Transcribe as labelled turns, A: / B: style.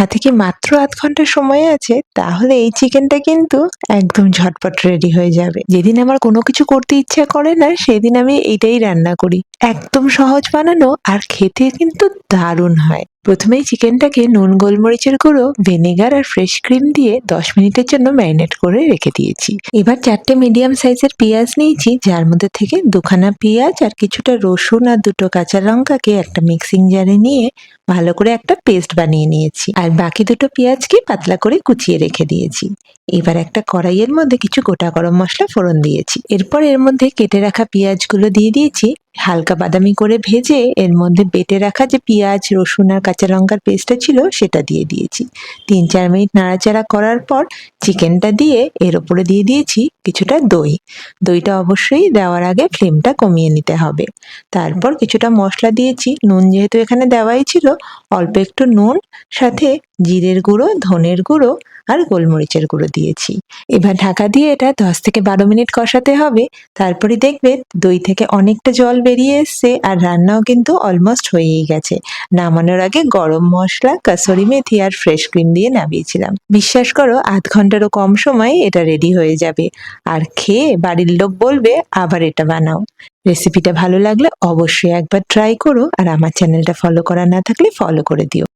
A: হাতে কি মাত্র আধ ঘণ্টা সময় আছে, তাহলে এই চিকেনটা কিন্তু একদম ঝটপট রেডি হয়ে যাবে। যেদিন আমার কোনো কিছু করতে ইচ্ছা করে না, সেদিন আমি এটাই রান্না করি। একদম সহজ বানানো আর খেতে কিন্তু দারুণ হয়। প্রথমেই চিকেনটাকে নুন, গোলমরিচের গুঁড়ো, ভিনেগার আর ফ্রেশ ক্রিম দিয়ে দশ মিনিটের জন্য ম্যারিনেট করে রেখে দিয়েছি। এবার চারটে মিডিয়াম সাইজের পেঁয়াজ নিয়েছি, যার মধ্যে থেকে দুখানা পেঁয়াজ আর কিছুটা রসুন আর দুটো কাঁচা লঙ্কাকে একটা মিক্সিং জারে নিয়ে ভালো করে একটা পেস্ট বানিয়ে নিয়েছি। আর বাকি দুটো পেঁয়াজকে পাতলা করে কুচিয়ে রেখে দিয়েছি। এবার একটা কড়াইয়ের মধ্যে কিছু গোটা গরম মশলা ফোড়ন দিয়েছি। এরপর এর মধ্যে কেটে রাখা পেঁয়াজগুলো দিয়ে দিয়েছি হালকা বাদামি করে ভেজে এর মধ্যে বেটে রাখা যে পেঁয়াজ, রসুন আর কাঁচা লঙ্কার পেস্টটা ছিল সেটা দিয়ে দিয়েছি। তিন চার মিনিট নাড়াচাড়া করার পর চিকেনটা দিয়ে এর ওপরে দিয়ে দিয়েছি কিছুটা দই। দইটা অবশ্যই দেওয়ার আগে ফ্লেমটা কমিয়ে নিতে হবে। তারপর কিছুটা মশলা দিয়েছি। নুন যেহেতু এখানে দেওয়াই ছিল, অল্প একটু নুন, সাথে জিরের গুঁড়ো, ধনের গুঁড়ো আর গোলমরিচের গুঁড়ো দিয়েছি। এবার ঢাকা দিয়ে এটা দশ থেকে বারো মিনিট কষাতে হবে। তারপরে দেখবে দই থেকে অনেকটা জল বেরিয়ে এসছে আর রান্নাও কিন্তু অলমোস্ট হয়েই গেছে। নামানোর আগে গরম মশলা, কাসুরি মেথি আর ফ্রেশ ক্রিম দিয়ে নামিয়েছিলাম। বিশ্বাস করো, আধ ঘন্টারও কম সময়ে এটা রেডি হয়ে যাবে। আর খেয়ে বাড়ির লোক বলবে, আবার এটা বানাও। রেসিপিটা ভালো লাগলে অবশ্যই একবার ট্রাই করো আর আমার চ্যানেলটা ফলো করা না থাকলে ফলো করে দিও।